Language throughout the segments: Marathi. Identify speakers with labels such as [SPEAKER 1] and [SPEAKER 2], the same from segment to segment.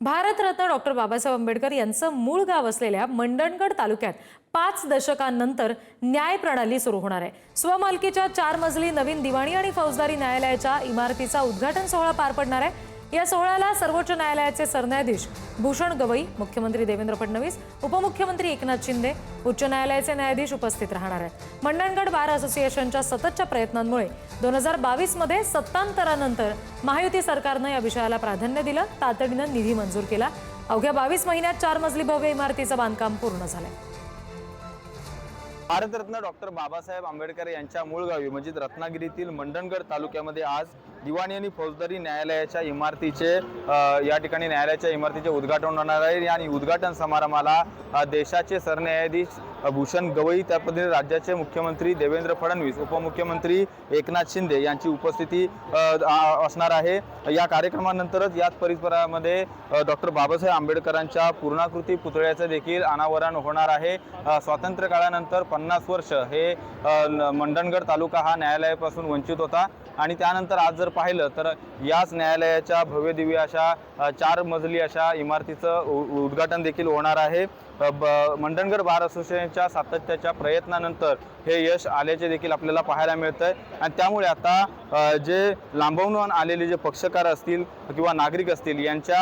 [SPEAKER 1] भारतरत्न डॉक्टर बाबासाहेब आंबेडकर यांचं मूळ गाव असलेल्या मंडणगड तालुक्यात पाच दशकांनंतर न्याय प्रणाली सुरू होणार आहे. स्वमालकीच्या चार मजली नवीन दिवाणी आणि फौजदारी न्यायालयाच्या इमारतीचा उद्घाटन सोहळा पार पडणार आहे. या सोहळ्याला सर्वोच्च न्यायालयाचे सरन्यायाधीश भूषण गवई मुख्यमंत्री देवेंद्र फडणवीस उपमुख्यमंत्री एकनाथ शिंदे उच्च न्यायालयाचे न्यायाधीश उपस्थित राहणार आहेत. मंडणगड बार असोसिएशनच्या सततच्या प्रयत्नांमुळे दोन हजार बावीसमध्ये सत्तांतरानंतर महायुती सरकारनं या विषयाला प्राधान्य दिलं. तातडीनं निधी मंजूर केला. अवघ्या बावीस महिन्यात चार मजली भव्य इमारतीचं बांधकाम पूर्ण झालंय.
[SPEAKER 2] भारतरत्न डॉक्टर बाबासाहेब आंबेडकर यांच्या मूळ गावी म्हणजे रत्नागिरीतील मंडणगड तालुक्यामध्ये आज दिवाणी आणि फौजदारी न्यायालयाच्या इमारतीचे या ठिकाणी न्यायालयाच्या इमारतीचे उद्घाटन होणार आहे. आणि उद्घाटन समारंभाला देशाचे सरन्यायाधीश भूषण गवई त्या पद्धतीने राज्याचे मुख्यमंत्री देवेंद्र फडणवीस उपमुख्यमंत्री एकनाथ शिंदे यांची उपस्थिती असणार आहे. या कार्यक्रमानंतरच याच परिसरामध्ये डॉक्टर बाबासाहेब आंबेडकरांच्या पूर्णाकृती पुतळ्याचं देखील अनावरण होणार आहे. स्वातंत्र्य काळानंतर पन्नास वर्ष हे मंडणगड तालुका हा न्यायालयापासून वंचित होता. आणि त्यानंतर आज जर पाहिलं तर याच न्यायालयाच्या भव्य दिव्य अशा चार मजली अशा इमारतीचं उ- उद्घाटन देखील होणार आहे. ब- मंडणगड बार असोसिएशनच्या सातत्याच्या प्रयत्नानंतर हे यश आल्याचे देखील आपल्याला पाहायला मिळतं आहे आणि त्यामुळे आता जे लांबवून आलेले जे पक्षकार असतील किंवा नागरिक असतील यांच्या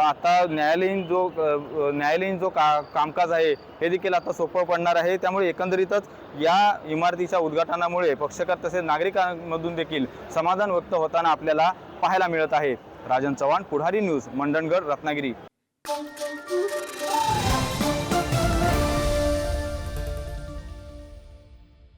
[SPEAKER 2] आता न्यायालयीन जो न्यायालयीन जो का कामकाज आहे हे देखील आता सोपं पडणार आहे. त्यामुळे एकंदरीतच या इमारतीच्या उद्घाटनामुळे पक्षकार तसेच नागरिकांमधून देखील समाधान व्यक्त होताना आपल्याला पाहायला मिळत आहे. राजन चव्हाण पुढारी न्यूज मंडणगड रत्नागिरी.